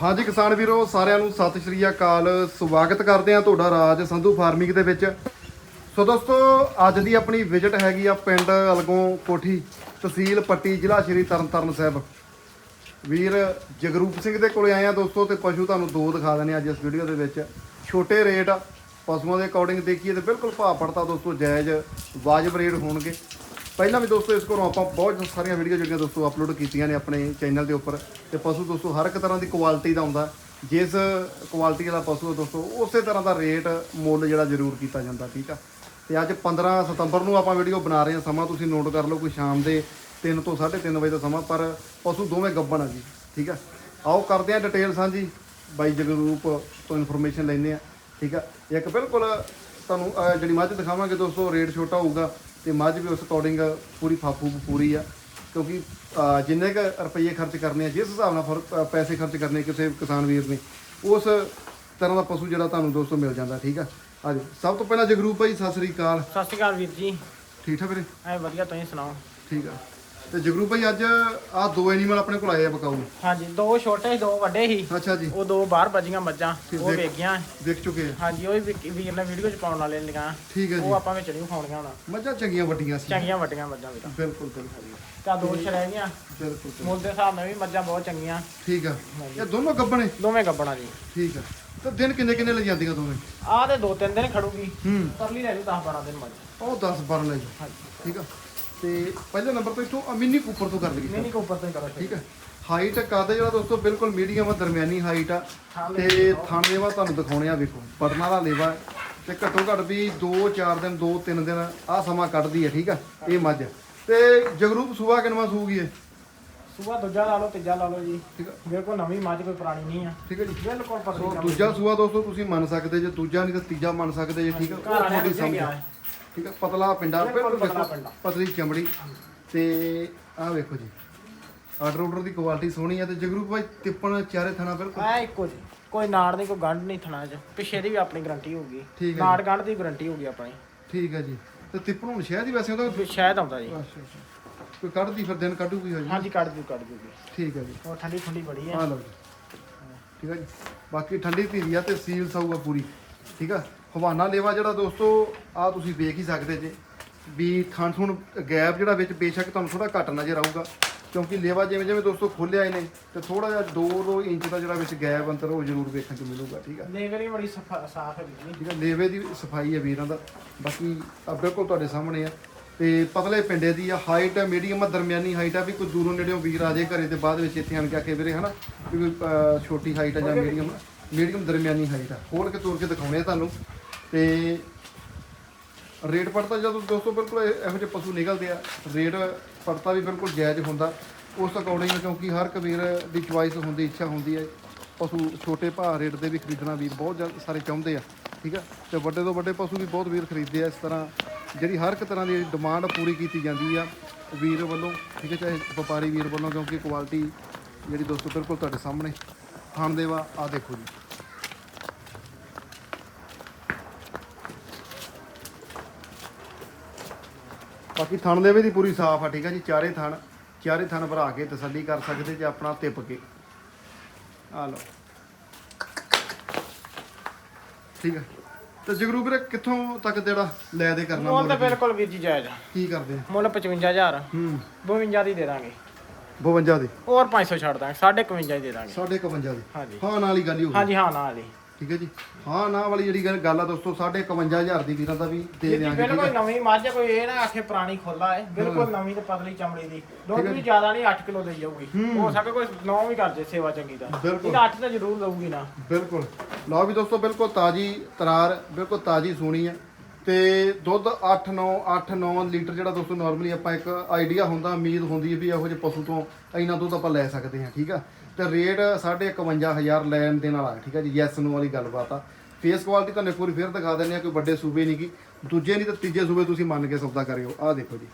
ਹਾਂਜੀ ਕਿਸਾਨ ਵੀਰੋ, ਸਾਰਿਆਂ ਨੂੰ ਸਤਿ ਸ਼੍ਰੀ ਅਕਾਲ। ਸਵਾਗਤ ਕਰਦੇ ਆ ਤੁਹਾਡਾ ਰਾਜ ਸੰਧੂ ਫਾਰਮਿੰਗ ਦੇ ਵਿੱਚ। ਸੋ ਦੋਸਤੋ, ਅੱਜ ਦੀ ਆਪਣੀ ਵਿਜ਼ਿਟ ਹੈਗੀ ਆ ਪਿੰਡ ਅਲਗੋਂ ਕੋਠੀ ਤਹਿਸੀਲ ਪੱਟੀ, ਜ਼ਿਲ੍ਹਾ ਸ਼੍ਰੀ ਤਰਨਤਾਰਨ ਸਾਹਿਬ। ਵੀਰ ਜਗਰੂਪ ਸਿੰਘ ਦੇ ਕੋਲੇ ਆਏ ਆ ਦੋਸਤੋ ਤੇ ਪਸ਼ੂ ਤੁਹਾਨੂੰ ਦੋ ਦਿਖਾ ਦਿੰਦੇ ਆ ਅੱਜ ਇਸ ਵੀਡੀਓ ਦੇ ਵਿੱਚ। ਛੋਟੇ ਰੇਟ, ਪਸ਼ੂਆਂ ਦੇ ਅਕੋਰਡਿੰਗ ਦੇਖੀਏ ਤੇ ਬਿਲਕੁਲ ਭਾਅ ਪੜਤਾ ਦੋਸਤੋ ਜਾਇਜ਼ ਵਾਜਬ ਰੇਟ ਹੋਣਗੇ। ਪਹਿਲਾਂ ਵੀ ਦੋਸਤੋ ਇਸ ਘਰੋਂ ਆਪਾਂ ਬਹੁਤ ਸਾਰੀਆਂ ਵੀਡੀਓ ਜਿਹੜੀਆਂ ਦੋਸਤੋ ਅਪਲੋਡ ਕੀਤੀਆਂ ਨੇ ਆਪਣੇ ਚੈਨਲ ਦੇ ਉੱਪਰ ਤੇ ਪਸ਼ੂ ਦੋਸਤੋ ਹਰ ਇੱਕ ਤਰ੍ਹਾਂ ਦੀ ਕੁਆਲਿਟੀ ਦਾ ਹੁੰਦਾ। ਜਿਸ ਕੁਆਲਿਟੀ ਦਾ ਪਸ਼ੂ ਹੈ ਦੋਸਤੋ, ਉਸੇ ਤਰ੍ਹਾਂ ਦਾ ਰੇਟ ਮੁੱਲ ਜਿਹੜਾ ਜ਼ਰੂਰ ਕੀਤਾ ਜਾਂਦਾ, ਠੀਕ ਆ? ਤੇ ਅੱਜ 15 ਸਤੰਬਰ ਨੂੰ ਆਪਾਂ ਵੀਡੀਓ ਬਣਾ ਰਹੇ ਹਾਂ। ਸਮਾਂ ਤੁਸੀਂ ਨੋਟ ਕਰ ਲਓ ਕੋਈ ਸ਼ਾਮ ਦੇ 3 ਤੋਂ 3:30 ਵਜੇ ਦਾ ਸਮਾਂ, ਪਰ ਪਸ਼ੂ ਦੋਵੇਂ ਗੱਬਣ ਆ ਜੀ, ਠੀਕ ਆ? ਆਓ ਕਰਦੇ ਆ ਡਿਟੇਲ ਸਾਂਝੀ ਬਾਈ ਜਗਰੂਪ ਤੋਂ ਇਨਫੋਰਮੇਸ਼ਨ ਲੈਂਦੇ ਆ ਠੀਕ ਆ? ਇੱਕ ਬਿਲਕੁਲ ਤੁਹਾਨੂੰ ਜਿਹੜੀ ਮੱਝ ਦਿਖਾਵਾਂਗੇ ਦੋਸਤੋ ਰੇਟ ਛੋਟਾ ਹੋਊਗਾ। ਤੇ ਮੱਝ ਵੀ ਉਸ ਅਕੋਰਡਿੰਗ ਪੂਰੀ ਫਾਫੂ ਪੂਰੀ ਆ। ਕਿਉਂਕਿ ਜਿੰਨੇ ਕ ਰੁਪਏ ਖਰਚ ਕਰਨੇ ਆ ਜਿਸ ਹਿਸਾਬ ਨਾਲ ਪੈਸੇ ਖਰਚ ਕਰਨੇ ਕਿਸੇ ਕਿਸਾਨ ਵੀਰ ਨੇ ਉਸ ਤਰ੍ਹਾਂ ਦਾ ਪਸ਼ੂ ਜਿਹੜਾ ਤੁਹਾਨੂੰ ਦੋਸਤੋ ਮਿਲ ਜਾਂਦਾ ਠੀਕ ਆ? ਹਾਂਜੀ ਸਭ ਤੋਂ ਪਹਿਲਾਂ ਜਗਰੂਪ ਭਾਈ ਸਤਿ ਸ੍ਰੀ ਅਕਾਲ। ਸਤਿ ਸ਼੍ਰੀ ਅਕਾਲ ਵੀਰ ਜੀ। ਠੀਕ ਠਾਕ ਵੀਰੇ? ਐ ਵਧੀਆ ਤੁਸੀਂ ਸੁਣਾਓ? ਠੀਕ ਆ। ਤੇ ਜਗਰੂ ਭਾਈ ਅੱਜ ਆ ਦੋ ਐਨੀਮਲ ਆਪਣੇ ਕੋਲ ਆਏ ਆ ਬਕਾਊ। ਹਾਂਜੀ ਦੋ ਛੋਟੇ ਦੋ ਵੱਡੇ ਸੀ। ਅੱਛਾ ਜੀ। ਉਹ ਦੋ ਬਾਹਰ ਵੱਜੀਆਂ ਮੱਝਾਂ ਉਹ ਦੇਖ- ਦੇਖ ਚੁੱਕੇ ਆ। ਹਾਂਜੀ ਉਹ ਵੀ ਵੀਰ ਨੇ ਵੀਡੀਓ ਚ ਪਾਉਣ ਵਾਲੇ ਲਿਖਾ ਠੀਕ ਹੈ ਉਹ ਜੀ ਆਪਾਂ ਵਿੱਚ ਨਹੀਂ ਖਾਉਣੀਆਂ ਹੁਣ। ਮੱਝਾਂ ਚੰਗੀਆਂ ਵੱਡੀਆਂ ਸੀ। ਚੰਗੀਆਂ ਵੱਡੀਆਂ ਮੱਝਾਂ ਵੀਰ ਬਿਲਕੁਲ ਬਿਲਕੁਲ। ਤਾਂ ਦੋ ਛ ਰਹਿ ਗਈਆਂ। ਬਿਲਕੁਲ ਬਿਲਕੁਲ। ਮੁੱਲ ਦੇ ਹਿਸਾਬ ਨਾਲ ਵੀ ਮੱਝਾਂ ਬਹੁਤ ਚੰਗੀਆਂ। ਠੀਕ ਆ। ਇਹ ਦੋਨੋਂ ਗੱਬਣੇ ਦੋਵੇਂ ਗੱਬਣਾ ਜੀ। ਠੀਕ ਆ। ਤੇ ਦਿਨ ਕਿੰਨੇ ਕਿੰਨੇ ਲੈ ਜਾਂਦੀਆਂ ਦੋਵੇਂ? ਆਹ ਤੇ ਦੋ ਤਿੰਨ ਦਿਨ ਖੜੂਗੀ। ਹੂੰ। ਪਰਲੀ ਲੈ ਜੂ 10 12 ਦਿਨ ਮੱਝ। ਉਹ 10 12 ਲੈ ਜੀ ਹਾਂਜੀ। ਠੀਕ ਆ। ਤੇ ਪਹਿਲੇ ਨੰਬਰ ਤੋਂ ਇੱਥੋਂ ਮਿੰਨੀ ਕੂਪਰ ਤੋਂ ਕਰ ਲਈਏ ਨਹੀਂ ਕੋ ਉੱਪਰ ਤੋਂ ਹੀ ਕਰੋ ਠੀਕ ਆ ਹਾਈਟ ਕਾਦੇ ਜਿਹੜਾ ਦੋਸਤੋ ਬਿਲਕੁਲ ਮੀਡੀਅਮ ਆ ਦਰਮਿਆਨੀ ਹਾਈਟ ਆ। ਤੇ ਥਣ ਲੇਵਾ ਤੁਹਾਨੂੰ ਦਿਖਾਉਣੇ ਆ ਵੇਖੋ। ਬਟਨ ਵਾਲਾ ਲੇਵਾ ਹੈ। ਤੇ ਘੱਟੋ ਘੱਟ ਵੀ 2-4 ਦਿਨ 2-3 ਦਿਨ ਆ ਸਮਾਂ ਕੱਢਦੀ ਹੈ ਠੀਕ ਆ? ਇਹ ਮੱਝ। ਤੇ ਜਗਰੂਪ ਸੁਬਾ ਕਿਨਵਾ ਸੂਗੀ ਹੈ ਸੂਆ ਦੂਜਾ ਲਾ ਲਓ ਤੀਜਾ ਲਾ ਲਓ ਜੀ। ਠੀਕ ਆ। ਬਿਲਕੁਲ ਨਵੀਂ ਮੱਝ ਕੋਈ ਪੁਰਾਣੀ ਨਹੀਂ ਆ। ਠੀਕ ਹੈ ਜੀ। ਬਿਲਕੁਲ ਸੋ ਪਤਲੀ ਦੂਜਾ ਸੂਆ ਦੋਸਤੋ ਤੁਸੀਂ ਮੰਨ ਸਕਦੇ ਜੇ ਦੂਜਾ ਨਹੀਂ ਤਾਂ ਤੀਜਾ ਮੰਨ ਸਕਦੇ ਜੇ ਠੀਕ ਆ? ਤੁਹਾਡੀ ਸਮਝ ਆ। ਹੈ ਆ ਪਤਲਾ ਪਿੰਡਾ ਬਿਲਕੁਲ ਪਤਲਾ ਵੇਖੋ ਪਿੰਡਾ। ਪਤਲੀ ਚਮੜੀ। ਤੇ ਆਹ ਵੇਖੋ ਜੀ ਆਰਡਰ ਆਰਡਰ ਦੀ ਕੁਆਲਿਟੀ ਸੋਹਣੀ ਆ ਤੇ ਜਗਰੂਪ ਭਾਈ ਤਿੱਪਣ ਚਾਰੇ ਥਣਾ ਬਿਲਕੁਲ। ਐ ਇੱਕੋ ਜੀ ਕੋਈ ਨਾੜ ਨਹੀਂ ਕੋਈ ਗੰਢ ਨਹੀਂ ਥਣਾ ਚ ਪਿੱਛੇ ਦੀ ਵੀ ਆਪਣੀ ਗਾਰੰਟੀ ਹੋਊਗੀ ਠੀਕ ਹੈ ਨਾੜ ਗੰਢ ਦੀ ਗਾਰੰਟੀ ਹੋਊਗੀ ਆਪਣੀ। ਠੀਕ ਹੈ ਜੀ। ਤੇ ਤਿੱਪਣ ਹੁਣ ਸ਼ਹਿਰ ਦੀ ਵੈਸੇ ਉਹਦਾ ਸ਼ਾਇਦ ਆਉਂਦਾ ਜੀ। ਕੋਈ ਕੱਢਦੀ ਫਿਰ ਦਿਨ ਕੱਢੂਗੀ ਹਜੇ ਹਾਂਜੀ ਕੱਢ ਦੂ ਕੱਢ ਦੂਗੀ ਠੀਕ ਹੈ ਜੀ। ਉਹ ਠੰਡੀ ਠੰਡੀ ਬੜੀ ਹੈ ਆ ਲਓ ਜੀ। ਠੀਕ ਹੈ ਜੀ। ਬਾਕੀ ਠੰਡੀ ਧੀਰੀ ਆ ਤੇ ਸੀਲ ਸਾਊਗਾ ਪੂਰੀ। ਠੀਕ ਆ? ਹਵਾਨਾ ਲੇਵਾ ਜਿਹੜਾ ਦੋਸਤੋ ਆ ਤੁਸੀਂ ਵੇਖ ਹੀ ਸਕਦੇ ਜੇ। ਵੀ ਥਣ ਥੁਣ ਗੈਪ ਜਿਹੜਾ ਵਿੱਚ ਬੇਸ਼ੱਕ ਤੁਹਾਨੂੰ ਥੋੜਾ ਘੱਟ ਨਜ਼ਰ ਆਊਗਾ। ਕਿਉਂਕਿ ਲੇਵਾ ਜਿਵੇਂ ਜਿਵੇਂ ਦੋਸਤੋ ਖੋਲਿਆ ਇਹਨੇ ਤੇ ਥੋੜਾ ਜਿਹਾ 2 ਇੰਚ ਦਾ ਜਿਹੜਾ ਵਿੱਚ ਗੈਪ ਅੰਤਰ ਉਹ ਜ਼ਰੂਰ ਵੇਖਣ ਨੂੰ ਮਿਲੂਗਾ ਠੀਕ ਆ? ਲੇਵਰ ਬੜੀ ਸਫਾ- ਸਾਫ਼ ਹੈ ਠੀਕ ਹੈ ਲੇਵੇ ਦੀ ਸਫ਼ਾਈ ਹੈ ਵੀਰਾਂ ਦਾ। ਬਾਕੀ ਆ ਬਿਲਕੁਲ ਤੁਹਾਡੇ ਸਾਹਮਣੇ ਆ। ਤੇ ਪਤਲੇ ਪਿੰਡੇ ਦੀ ਆ ਹਾਈਟ ਹੈ ਮੀਡੀਅਮ ਆ ਦਰਮਿਆਨੀ ਹਾਈਟ ਆ ਵੀ ਕੋਈ ਦੂਰੋਂ ਨੇੜਿਓਂ ਵੀਰ ਆ ਜੇ ਘਰੇ ਤੇ ਬਾਅਦ ਵਿੱਚ ਇੱਥੇ ਆਣ ਕੇ ਆਖੇ ਵੀਰੇ ਹਨਾ ਵੀ ਕੋਈ ਛੋਟੀ ਹਾਈਟ ਆ ਜਾਂ ਮੀਡੀਅਮ ਮੀਡੀਅਮ ਦਰਮਿਆਨੀ ਹਾਈਟ ਆ। ਖੋਲ ਕੇ ਤੋੜ ਕੇ ਦਿਖਾਉਣੇ ਆ ਤੁਹਾਨੂੰ। ਤੇ ਰੇਟ ਪੜਤਾ ਜਦੋਂ ਦੋਸਤੋ ਬਿਲਕੁਲ ਇਹ- ਇਹੋ ਜਿਹੇ ਪਸ਼ੂ ਨਿਕਲਦੇ ਆ, ਰੇਟ ਪੜਤਾ ਵੀ ਬਿਲਕੁਲ ਜਾਇਜ਼ ਹੁੰਦਾ। ਉਸ ਅਕੋਰਡਿੰਗ ਕਿਉਂਕਿ ਹਰ ਕਬੀਰ ਦੀ ਚੁਆਇਸ ਹੁੰਦੀ, ਇੱਛਾ ਹੁੰਦੀ ਹੈ। ਪਸ਼ੂ ਛੋਟੇ ਭਾਅ ਰੇਟ ਦੇ ਵੀ ਖਰੀਦਣਾ ਵੀ ਬਹੁਤ ਜ਼ਿਆਦਾ ਸਾਰੇ ਚਾਹੁੰਦੇ ਆ, ਠੀਕ ਆ? ਤੇ ਵੱਡੇ ਤੋਂ ਵੱਡੇ ਪਸ਼ੂ ਵੀ ਬਹੁਤ ਵੀਰ ਖਰੀਦਦੇ ਆ ਇਸ ਤਰ੍ਹਾਂ। ਜਿਹੜੀ ਹਰ ਇੱਕ ਤਰ੍ਹਾਂ ਦੀ ਡਿਮਾਂਡ ਪੂਰੀ ਕੀਤੀ ਜਾਂਦੀ ਆ ਵੀਰ ਵੱਲੋਂ, ਠੀਕ ਹੈ ਚਾਹੇ ਵਪਾਰੀ ਵੀਰ ਵੱਲੋਂ, ਕਿਉਂਕਿ ਕੁਆਲਿਟੀ ਜਿਹੜੀ ਦੋਸਤੋ ਬਿਲਕੁਲ ਤੁਹਾਡੇ ਸਾਹਮਣੇ। ਖਾਣ ਦੇਵਾ ਆ ਦੇਖੋ ਜੀ। ਬਾਕੀ ਥਣ ਦੇਵੇ ਦੀ ਪੂਰੀ ਸਾਫ਼ ਆ ਠੀਕ ਆ ਜੀ ਚਾਰੇ ਥਣ ਚਾਰੇ ਥਣ ਭਰਾ ਕੇ ਤਸੱਲੀ ਕਰ ਸਕਦੇ ਜੇ ਆਪਣਾ ਤਿਪ ਕੇ। ਆ ਲਓ। ਠੀਕ ਆ। ਤੇ ਜਗਰੂ ਵੀਰੇ ਕਿੱਥੋਂ ਤੱਕ ਜਿਹੜਾ ਲੈ ਦੇ ਕਰਨਾ ਮੁੱਲ ਤਾਂ ਮੁੱਲ? ਬਿਲਕੁਲ ਵੀਰ ਜੀ ਜਾਇਜ਼ ਆ। ਕੀ ਕਰਦੇ ਆ? ਮੁੱਲ 55000 ਹੂੰ। 52 ਦੀ ਦੇ ਦਾਂਗੇ। 52 ਦੇ? ਹੋਰ 500 ਛੱਡ ਦਾਂਗੇ 55 ਦੀ ਦੇ ਦਾਂਗੇ। ਸਾਢੇ 51 ਦੇ? ਹਾਂਜੀ। ਹਾਂ ਨਾਲ ਹੀ ਗੱਲ ਹੀ ਹੋ ਗਈ। ਹਾਂਜੀ ਹਾਂ ਨਾਲ ਹੀ। ਠੀਕ ਹੈ ਜੀ। ਹਾਂ ਨਾ ਵਾਲੀ ਜਿਹੜੀ ਗੱਲ- ਗੱਲ ਆ ਦੋਸਤੋ ਸਾਢੇ 51000 ਦੀ ਵੀਰਾਂ ਦਾ ਵੀ ਦੇ ਜੀ ਦਿਆਂਗੇ ਠੀਕ ਬਿਲਕੁਲ ਹੈ। ਨਵੀਂ ਮੱਝ ਆ, ਕੋਈ ਇਹ ਨਾ ਆਖੇ ਪੁਰਾਣੀ ਖੋਲਾ ਹੈ। ਬਿਲਕੁਲ ਨਵੀਂ ਤੇ ਪਤਲੀ ਚਮੜੀ ਦੀ। ਦੁੱਧ ਵੀ ਜ਼ਿਆਦਾ ਨਹੀਂ 8 ਕਿਲੋ ਦੇ ਜਾਊਗੀ। ਹੋ। ਸਕੇ ਕੋਈ 9 ਵੀ ਕਰ ਜੇ ਸੇਵਾ ਚੰਗੀ ਦਾ ਬਿਲਕੁਲ। ਇਹਦਾ 8 ਤਾਂ ਜ਼ਰੂਰ ਦਊਗੀ ਨਾ। ਬਿਲਕੁਲ। ਲਓ ਵੀ ਦੋਸਤੋ ਬਿਲਕੁਲ ਤਾਜੀ ਤਰਾਰ ਬਿਲਕੁਲ ਤਾਜੀ ਸੋਣੀ ਹੈ। ਤੇ ਦੁੱਧ 8 9 8 9 ਲੀਟਰ ਜਿਹੜਾ ਦੋਸਤੋ ਨਾਰਮਲੀ ਆਪਾਂ ਇੱਕ ਆਈਡੀਆ ਹੁੰਦਾ ਉਮੀਦ ਹੁੰਦੀ ਹੈ ਵੀ ਇਹੋ ਜਿਹੇ ਪਸ਼ੂ ਤੋਂ ਇੰਨਾ ਦੁੱਧ ਆਪਾਂ ਲੈ ਸਕਦੇ ਹਾਂ ਠੀਕ ਆ? ਤੇ ਰੇਟ 51500 ਲੈਣ ਦੇ ਨਾਲ ਆ ਠੀਕ ਆ ਜੀ ਯੈਸ ਨੂੰ ਵਾਲੀ ਗੱਲਬਾਤ ਆ। ਫੇਸ ਕੁਆਲਿਟੀ ਤੁਹਾਨੂੰ ਪੂਰੀ ਫੇਰ ਦਿਖਾ ਦਿੰਦੇ ਆ ਕੋਈ ਵੱਡੇ ਸੂਬੇ ਨਹੀਂ ਕੀ ਦੂਜੇ ਨਹੀਂ ਤਾਂ ਤੀਜੇ ਸੂਬੇ ਤੁਸੀਂ ਮੰਨ ਕੇ ਸੌਦਾ ਕਰਿਓ। ਆਹ ਦੇਖੋ ਜੀ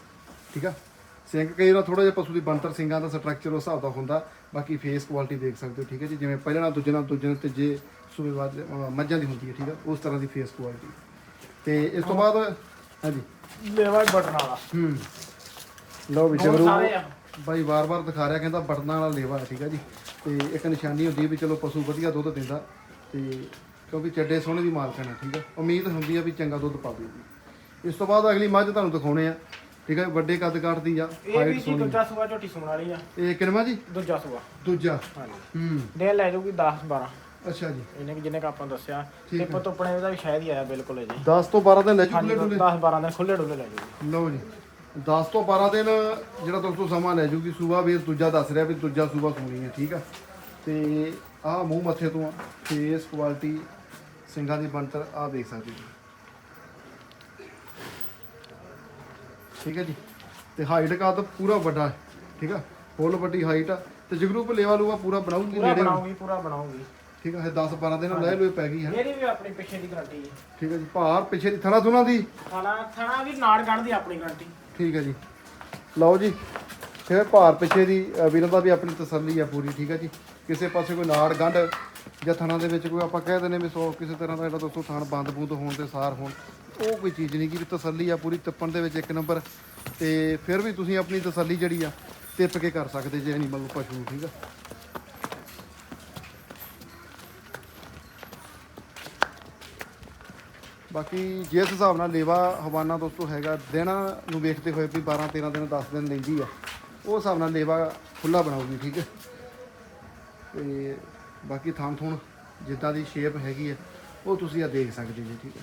ਠੀਕ ਆ? ਸਿੰਘ ਕਈ ਵਾਰ ਥੋੜਾ ਜਿਹਾ ਪਸ਼ੂ ਦੀ ਬੰਤਰ ਸਿੰਘਾਂ ਦਾ ਸਟਰਕਚਰ ਉਸ ਹਿਸਾਬ ਦਾ ਹੁੰਦਾ ਬਾਕੀ ਫੇਸ ਕੁਆਲਿਟੀ ਦੇਖ ਸਕਦੇ ਹੋ ਠੀਕ ਹੈ ਜੀ ਜਿਵੇਂ ਪਹਿਲੇ ਨਾਲ ਦੂਜੇ ਨਾਲ ਦੂਜੇ ਨਾਲ ਤੀਜੇ ਸੂਬੇ ਬਾਅਦ ਮੱਝਾਂ ਦੀ ਹੁੰਦੀ ਹੈ ਠੀਕ ਹੈ ਉਸ ਤਰ੍ਹਾਂ ਦੀ ਫੇਸ ਕੁਆਲਿਟੀ ਤੇ ਇਸ ਤੋਂ ਬਾਅਦ ਹਾਂਜੀ। ਲੈਵਾ ਬਟਨ ਵਾਲਾ। ਹੂੰ। ਲਓ ਵੀ ਆ। ਬਾਈ ਵਾਰ-ਵਾਰ ਦਿਖਾ ਰਿਹਾ ਕਹਿੰਦਾ ਬਟਨਾਂ ਵਾਲਾ ਲੇਵਾ ਠੀਕ ਹੈ ਜੀ। ਤੇ ਇੱਕ ਨਿਸ਼ਾਨੀ ਹੁੰਦੀ ਵੀ ਚਲੋ ਪਸ਼ੂ ਵਧੀਆ ਦੁੱਧ ਦਿੰਦਾ ਤੇ ਕਿਉਂਕਿ ਚੱਡੇ ਸੋਹਣੇ ਦੀ ਮਾਲਕਣ ਹੈ ਠੀਕ ਹੈ ਉਮੀਦ ਹੁੰਦੀ ਹੈ ਵੀ ਚੰਗਾ ਦੁੱਧ ਪਾਵੇਗੀ ਇਸ ਤੋਂ ਬਾਅਦ ਅਗਲੀ ਮੱਝ ਤੁਹਾਨੂੰ ਦਿਖਾਉਣੇ ਆ ਠੀਕ ਹੈ ਵੱਡੇ ਕੱਦ ਕਾਠ ਦੀ ਆ ਇਹ ਵੀ ਹਾਈਟ ਜੀ ਸੋਹਣੀ। ਦੂਜਾ ਸੂਆ ਝੋਟੀ ਸੁਣ ਵਾਲੀ ਆ। ਇਹ ਕਿੰਨਵਾਂ ਜੀ ਦੂਜਾ ਸੂਆ। ਦੂਜਾ। ਹਾਂਜੀ। ਹੂੰ। ਦੇ ਲੈ ਜਾਊਗੀ 10 12 ਅੱਛਾ ਜੀ। ਇਹਨੇ ਕਿ ਜਿਹਨੇ ਕ ਆਪਾਂ ਨੂੰ ਦੱਸਿਆ ਤੇ ਪਤੋਪਣੇ ਉਹਦਾ ਵੀ ਸ਼ਾਇਦ ਹੀ ਆਇਆ ਬਿਲਕੁਲ ਜੀ 10 ਤੋਂ 12 ਦਿਨ ਲੈ ਹਾਂਜੀ ਜੂਗੇ 10 12 ਦਿਨ ਖੁੱਲੇ ਡੁੱਲੇ ਲੈ ਜਾਊਗੀ ਲਓ ਜੀ। 10 ਤੋਂ 12 ਦਿਨ ਜਿਹੜਾ ਦੋਸਤੋ ਸਮਾਂ ਲੈ ਜੂਗੀ ਸੂਬਾ ਵੀ ਦੂਜਾ ਦੱਸ ਰਿਹਾ ਵੀ ਦੂਜਾ ਸੂਬਾ ਸੋਣੀ ਹੈ ਠੀਕ ਆ? ਤੇ ਆਹ ਮੂੰਹ ਮੱਥੇ ਤੋਂ ਫੇਸ ਕੁਆਲਿਟੀ ਸਿੰਘਾਂ ਦੀ ਬਣਤਰ ਆਹ ਦੇਖ ਸਕਦੇ ਜੀ ਠੀਕ ਹੈ ਜੀ? ਤੇ ਹਾਈਟ ਕੱਦ ਪੂਰਾ ਵੱਡਾ ਹੈ ਠੀਕ ਆ? ਫੁੱਲ ਵੱਡੀ ਹਾਈਟ ਆ। ਤੇ ਜਗਰੂਪ ਲੇਵਾ ਲੂਆ ਪੂਰਾ ਬਣਾਉਗੀ ਪੂਰਾ ਨੇੜੇ ਬਣਾਉਗੀ ਪੂਰਾ ਬਣਾਉਗੀ ਠੀਕ ਆ ਇਹ 10 12 ਦਿਨ ਲੈ ਲੋਏ ਪੈ ਗਈ ਹੈ। ਇਹਦੀ ਵੀ ਆਪਣੀ ਪਿੱਛੇ ਦੀ ਗਾਰੰਟੀ ਹੈ। ਠੀਕ ਹੈ ਜੀ ਭਾਰ ਪਿੱਛੇ ਦੀ ਥਣਾ ਥੁਣਾ ਦੀ? ਥਾਣਾ ਥਾਣਾ ਵੀ ਨਾੜ ਗਣ ਦੀ ਆਪਣੀ ਗਾਰੰਟੀ। ਠੀਕ ਹੈ ਜੀ। ਲਓ ਜੀ ਫਿਰ ਭਾਰ ਪਿੱਛੇ ਦੀ ਅ, ਵੀਰਾਂ ਦਾ ਵੀ ਆਪਣੀ ਤਸੱਲੀ ਆ ਪੂਰੀ ਠੀਕ ਹੈ ਜੀ। ਕਿਸੇ ਪਾਸੇ ਕੋਈ ਨਾੜ ਗੰਢ ਜਾਂ ਥਣਾ ਦੇ ਵਿੱਚ ਕੋਈ ਆਪਾਂ ਕਹਿ ਦਿੰਦੇ ਵੀ ਸੋ ਕਿਸੇ ਤਰ੍ਹਾਂ ਦਾ ਜਿਹੜਾ ਦੋਸਤੋ ਥਣ ਬੰਦ ਬੂੰਦ ਹੋਣ ਤੇ ਸਾਰ ਹੋਣ ਉਹ ਕੋਈ ਚੀਜ਼ ਨਹੀਂ ਕਿ ਤਸੱਲੀ ਆ ਪੂਰੀ ਤਿੱਪਣ ਦੇ ਵਿੱਚ ਇੱਕ ਨੰਬਰ। ਤੇ ਫਿਰ ਵੀ ਤੁਸੀਂ ਆਪਣੀ ਤਸੱਲੀ ਜਿਹੜੀ ਆ ਤਿੱਪ ਕੇ ਕਰ ਸਕਦੇ ਜੇ ਐਨੀਮਲ ਨੂੰ ਪਸ਼ੂ ਨੂੰ ਠੀਕ ਆ। ਬਾਕੀ ਜਿਸ ਹਿਸਾਬ ਨਾਲ ਲੇਵਾ ਹਵਾਨਾ ਦੋਸਤੋ ਹੈਗਾ ਦਿਨਾਂ ਨੂੰ ਵੇਖਦੇ ਹੋਏ ਵੀ 12 13 ਦਿਨ 10 ਦਿਨ ਲੈਂਦੀ ਆ ਉਹ ਹਿਸਾਬ ਨਾਲ ਲੇਵਾ ਖੁੱਲਾ ਬਣਾਉਗੀ ਠੀਕ ਹੈ। ਤੇ ਬਾਕੀ ਥਾਂ ਥੁਣ ਜਿੱਦਾਂ ਦੀ ਸ਼ੇਪ ਹੈਗੀ ਹੈ ਉਹ ਤੁਸੀਂ ਆ ਦੇਖ ਸਕਦੇ ਜੀ ਠੀਕ ਹੈ।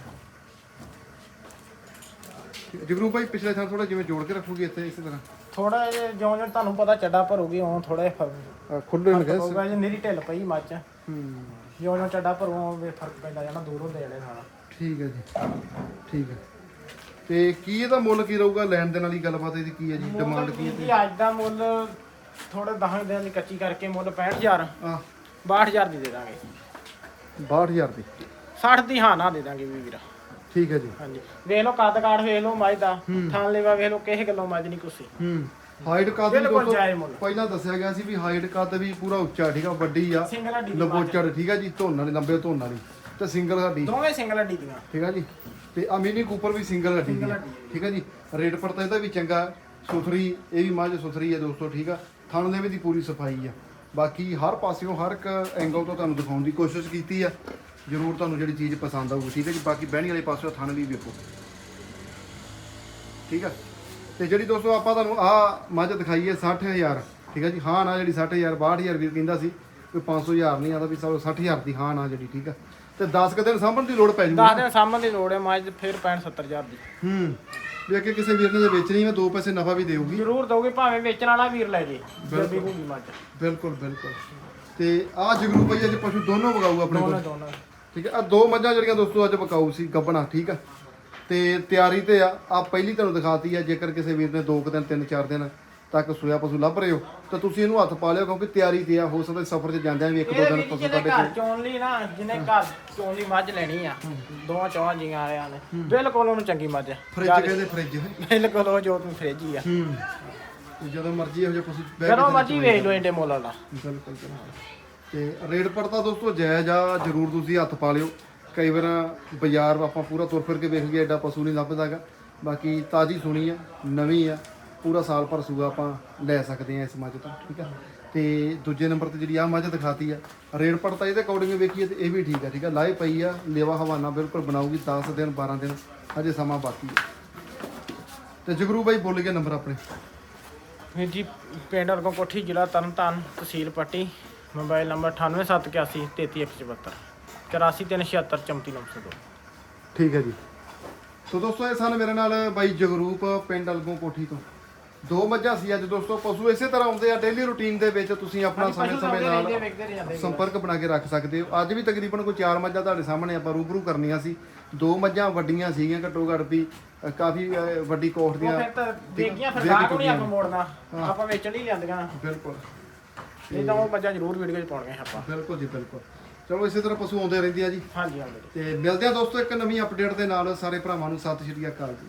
ਜਗਰੂ ਭਾਈ ਪਿਛਲੇ ਥਾਂ ਥੋੜਾ ਜਿਵੇਂ ਜੋੜ ਕੇ ਰੱਖੋਗੇ ਇੱਥੇ ਇਸੇ ਤਰ੍ਹਾਂ? ਥੋੜਾ ਜਿਹਾ ਜਿਉਂ ਜਿਉਂ ਤੁਹਾਨੂੰ ਪਤਾ ਚੱਡਾ ਭਰੂਗੀ ਉਹ ਥੋੜਾ ਜਿਹਾ ਫ਼ਰਕ ਆਹ ਖੁੱਲੇ ਹੋਣਗੇ ਹੋਊਗਾ ਜੇ ਮੇਰੀ ਢਿੱਲ ਪਈ ਮੱਚ ਹੂੰ। ਜਿਉਂ ਜਿਉਂ ਚੱਡਾ ਭਰੂ ਉਹ ਫ਼ਰਕ ਪੈਂਦਾ ਜਾਣਾ ਦੂਰ ਹੁੰਦੇ ਜਾਣੇ ਠੀਕ ਹੈ ਜੀ ਠੀਕ ਹੈ। ਤੇ ਕੀ ਇਹਦਾ ਮੁੱਲ ਕੀ ਰਹੂਗਾ ਲੈਣ ਦੇਣ ਵਾਲੀ ਗੱਲਬਾਤ ਇਹਦੀ ਕੀ ਹੈ ਜੀ? ਡਿਮਾਂਡ ਕੀ ਹੈ ਜੀ ਅੱਜ ਦਾ ਮੁੱਲ ਥੋੜੇ 10 ਦਿਨ ਦੀ ਕੱਚੀ ਕਰਕੇ ਮੁੱਲ 65000 ਆ 62000 ਦੀ ਦੇ ਦਾਂਗੇ। 62000 ਦੀ? 60 ਦੀ ਹਾਂ ਨਾ ਦੇ ਦਾਂਗੇ ਵੀ ਵੀਰਾ। ਠੀਕ ਹੈ ਜੀ। ਹਾਂਜੀ। ਵੇਖ ਲਓ ਕੱਦ ਕਾਠ ਵੇਖ ਲਓ ਮੱਝ ਦਾ। ਥਾਂ ਲੈਵਾ ਵੇਖ ਲਓ ਕਿਸੇ ਗੱਲੋਂ ਮੱਝ ਨਹੀਂ ਕੁਸੀ। ਹੂੰ। ਹਾਈਟ ਕੱਦ ਵੀ ਦੋਸਤੋ ਪਹਿਲਾਂ ਦੱਸਿਆ ਗਿਆ ਸੀ ਵੀ ਹਾਈਟ ਕੱਦ ਵੀ ਪੂਰਾ ਉੱਚਾ ਠੀਕ ਆ ਵੱਡੀ ਆ। ਲੰਬੋਚੜ ਠੀਕ ਆ ਜੀ ਧੋਣ ਵਾਲੀ ਲੰਬੇ ਧੋਣ ਵਾਲੀ। ਤੇ ਸਿੰਗਲ ਹੱਡੀ ਦੋਵੇਂ ਸਿੰਗਲ ਹੱਡੀ ਦੀਆਂ। ਠੀਕ ਆ ਜੀ? ਤੇ ਆ ਮਿਨੀ ਕੂਪਰ ਵੀ ਸਿੰਗਲ ਹੱਡੀ ਦੀ ਆ। ਹੱਡੀ ਹੈ। ਠੀਕ ਆ ਜੀ? ਰੇਟ ਪੜਤਾ ਇਹਦਾ ਵੀ ਚੰਗਾ। ਸੁਥਰੀ ਇਹ ਵੀ ਮੱਝ ਸੁਥਰੀ ਹੈ ਦੋਸਤੋ ਠੀਕ ਆ? ਥਣ ਦੇ ਵੀ ਦੀ ਪੂਰੀ ਸਫ਼ਾਈ ਆ। ਬਾਕੀ ਹਰ ਪਾਸਿਓਂ ਹਰ ਇੱਕ ਐਂਗਲ ਤੋਂ ਤੁਹਾਨੂੰ ਦਿਖਾਉਣ ਦੀ ਕੋਸ਼ਿਸ਼ ਕੀਤੀ ਆ। ਜ਼ਰੂਰ ਤੁਹਾਨੂੰ ਜਿਹੜੀ ਚੀਜ਼ ਪਸੰਦ ਆਊਗੀ ਠੀਕ ਹੈ ਜੀ? ਬਾਕੀ ਬਹਿਣੀ ਵਾਲੇ ਪਾਸਿਓਂ ਥਣ ਵੀ ਵੇਖੋ। ਠੀਕ ਆ? ਤੇ ਜਿਹੜੀ ਦੋਸਤੋ ਆਪਾਂ ਤੁਹਾਨੂੰ ਆ ਮੱਝ ਦਿਖਾਈ ਹੈ 60000 ਠੀਕ ਹੈ ਜੀ? ਹਾਂ ਨਾ ਜਿਹੜੀ 60000 62000 ਵੀਰ ਕਹਿੰਦਾ ਸੀ ਕੋਈ 500000 ਨਹੀਂ ਆਦਾ ਵੀ ਚਲੋ 60000 ਦੀ ਹਾਂ ਨਾ ਜਿਹੜੀ ਠੀਕ ਆ? ਤੇ 10 ਕੁ ਦਿਨ ਸਾਂਭਣ ਦੀ ਲੋੜ ਪੈ ਜੂਗੀ 10 ਦਿਨ ਸਾਹਮਣ ਦੀ ਲੋੜ ਹੈ ਮੱਝ ਫਿਰ 65 70000 ਦੀ। ਹੂੰ ਵੀ ਅੱਗੇ ਕਿਸੇ ਵੀਰ ਨੇ ਜੇ ਵੇਚਣੀ ਹੈ ਦੋ ਪੈਸੇ ਨਫਾ ਵੀ ਦੇਊਗੀ। ਜ਼ਰੂਰ ਦੋਗੇ ਭਾਵੇਂ ਵੇਚਣ ਵਾਲਾ ਵੀਰ ਲੈ ਜੇ ਜਲਦੀ ਹੋਊਗੀ ਮੱਝ ਬਿਲਕੁਲ ਬਿਲਕੁਲ। ਤੇ ਆ ਜਗਰੂ ਭਾਈ ਅੱਜ ਪਸ਼ੂ ਦੋਨੋਂ ਵਗਾਊ ਆਪਣੇ ਕੋਲ? ਦੋਨੋਂ ਠੀਕ ਹੈ ਆ ਦੋ ਮੱਝਾਂ ਜਿਹੜੀਆਂ ਦੋਸਤੋ ਅੱਜ ਵਕਾਊ ਸੀ ਗੱਬਣਾ ਠੀਕ ਆ? ਤੇ ਤਿਆਰੀ ਤੇ ਆ ਆ ਪਹਿਲੀ ਤੁਹਾਨੂੰ ਦਿਖਾਤੀ ਆ ਜੇਕਰ ਕਿਸੇ ਵੀਰ ਨੇ ਦੋ ਕੁ ਦਿਨ ਤਿੰਨ ਚਾਰ ਦਿਨ ਤੱਕ ਸੋਇਆ ਪਸ਼ੂ ਲੱਭ ਰਹੇ ਹੋ। ਤਾਂ ਤੁਸੀਂ ਇਹਨੂੰ ਹੱਥ ਪਾ ਲਿਓ ਕਿਉਂਕਿ ਤਿਆਰੀ ਤੇ ਆ ਹੋ ਸਕਦਾ ਸਫ਼ਰ 'ਚ ਜਾਂਦਿਆਂ ਵੀ ਇੱਕ ਦੋ ਦਿਨ ਪਸ਼ੂ ਤੁਹਾਡੇ ਘਰ ਕੋਲ। ਚੋਣ ਲਈ ਨਾ ਜਿਹਨੇ ਘਰ ਚੋਣ ਲਈ ਮੱਝ ਲੈਣੀ ਆ ਦੋਵਾਂ ਚੌਹਾਂ ਜੀਆਂ ਵਾਲਿਆਂ ਨੇ ਬਿਲਕੁਲ ਉਹਨੂੰ ਚੰਗੀ ਮੱਝ ਆ। ਫ੍ਰਿਜ ਕਹਿੰਦੇ ਫ੍ਰਿਜ ਬਿਲਕੁਲ ਉਹ ਜੋ ਤੂੰ ਫ੍ਰਿਜ ਹੀ ਆ। ਹੂੰ। ਜਦੋਂ ਮਰਜ਼ੀ ਇਹੋ ਜਿਹਾ ਪਸ਼ੂ ਕੇ ਜਦੋਂ ਮਰਜ਼ੀ ਵੇਚ ਲਓ ਇੰਡੇ ਮੁੱਲ ਵਾਲਾ। ਬਿਲਕੁਲ ਬਿਲਕੁਲ ਤੇ ਰੇਟ ਪੜਤਾ ਦੋਸਤੋ ਜਾਇਜ਼ ਆ ਜਰੂਰ ਤੁਸੀਂ ਹੱਥ ਪਾ ਲਿਓ। ਕਈ ਵਾਰ ਬਾਜ਼ਾਰ ਆਪਾਂ ਪੂਰਾ ਤੁਰ ਫਿਰ ਕੇ ਵੇਖ ਗਏ ਐਡਾ ਪਸ਼ੂ ਨਹੀਂ ਲੱਭਦਾਗਾ। ਬਾਕੀ ਤਾਜੀ ਸੁਣੀ ਆ ਨਵੀਂ ਆ। ਪੂਰਾ ਸਾਲ ਭਰ ਸੂਗਾ ਆਪਾਂ ਲੈ ਸਕਦੇ ਆ ਇਸ ਮੱਝ ਤੋਂ ਠੀਕ ਆ? ਤੇ ਦੂਜੇ ਨੰਬਰ ਤੇ ਜਿਹੜੀ ਆ ਮੱਝ ਦਿਖਾਤੀ ਆ ਰੇਟ ਪੜਤਾ ਇਹਦੇ ਅਕੋਰਡਿੰਗ ਵੇਖੀਏ ਤੇ ਇਹ ਵੀ ਠੀਕ ਆ ਠੀਕ ਆ? ਲਾਏ ਪਈ ਆ ਲੇਵਾ ਹਵਾਨਾ ਬਿਲਕੁਲ ਬਣਾਉਗੀ 10 ਦਿਨ 12 ਦਿਨ ਅਜੇ ਸਮਾਂ ਬਾਕੀ ਆ। ਤੇ ਜਗਰੂ ਬਾਈ ਬੋਲ ਗਿਆ ਨੰਬਰ ਆਪਣੇ। ਵੀਰ ਜੀ ਪਿੰਡ ਅਰਗੋਂ ਕੋਠੀ ਜ਼ਿਲ੍ਹਾ ਤਰਨਤਾਰਨ ਤਹਿਸੀਲ ਪੱਟੀ ਮੋਬਾਈਲ ਨੰਬਰ 9871 33174 84376 ਠੀਕ ਹੈ ਜੀ। ਸੋ ਦੋਸਤੋ ਇਹ ਸਨ ਮੇਰੇ ਨਾਲ ਬਾਈ ਜਗਰੂਪ ਪਿੰਡ ਅਲਗੋਂ ਕੋਠੀ ਤੋਂ। ਦੋ ਮੱਝਾਂ ਸੀ ਅੱਜ ਦੋਸਤੋ ਪਸ਼ੂ ਇਸੇ ਤਰ੍ਹਾਂ ਆਉਂਦੇ ਆ ਡੇਲੀ ਰੂਟੀਨ ਦੇ ਵਿੱਚ ਤੁਸੀਂ ਆਪਣਾ ਸਮੇਂ ਸਮੇਂ ਨਾਲ ਸੰਪਰਕ ਬਣਾ ਕੇ ਰੱਖ ਸਕਦੇ ਹੋ। ਅੱਜ ਵੀ ਤਕਰੀਬਨ ਕੋਈ ਚਾਰ ਮੱਝਾਂ ਤੁਹਾਡੇ ਸਾਹਮਣੇ ਆਪਾਂ ਰੂਬਰੂ ਕਰਨੀਆਂ ਸੀ। ਦੋ ਮੱਝਾਂ ਵੱਡੀਆਂ ਸੀਗੀਆਂ ਘੱਟੋ ਘੱਟ ਵੀ ਕਾਫੀ ਵੱਡੀ ਉਹ ਦੀਆਂ ਫਿਰ ਤਾਂ ਵੇਗੀਆਂ ਫਿਰ ਵੇਗ ਗਾਹਕ ਨੂੰ ਨਹੀਂ ਚੁੱਕੀਆਂ। ਆਪਾਂ ਮੋੜਨਾ। ਆਪਾਂ ਵੇਚਣ ਹੀ ਜਾਂਦੀਆਂ। ਬਿਲਕੁਲ। ਨਹੀਂ ਤਾਂ ਉਹ ਮੱਝਾਂ ਜ਼ਰੂਰ ਵੀਡੀਓ 'ਚ ਪਾਉਣਗੇ ਆਪਾਂ। ਬਿਲਕੁਲ ਜੀ ਬਿਲਕੁਲ। ਚਲੋ ਇਸੇ ਤਰ੍ਹਾਂ ਪਸ਼ੂ ਆਉਂਦੇ ਰਹਿੰਦੇ ਆ ਜੀ। ਹਾਂਜੀ ਹਾਂਜੀ। ਤੇ ਮਿਲਦੇ ਆ ਦੋਸਤੋ ਇੱਕ ਨਵੀਂ ਅਪਡੇਟ ਦੇ ਨਾਲ। ਸਾਰੇ ਭਰਾਵਾਂ ਨੂੰ ਸਤਿ ਸ਼੍ਰੀ ਅਕਾਲ ਜੀ।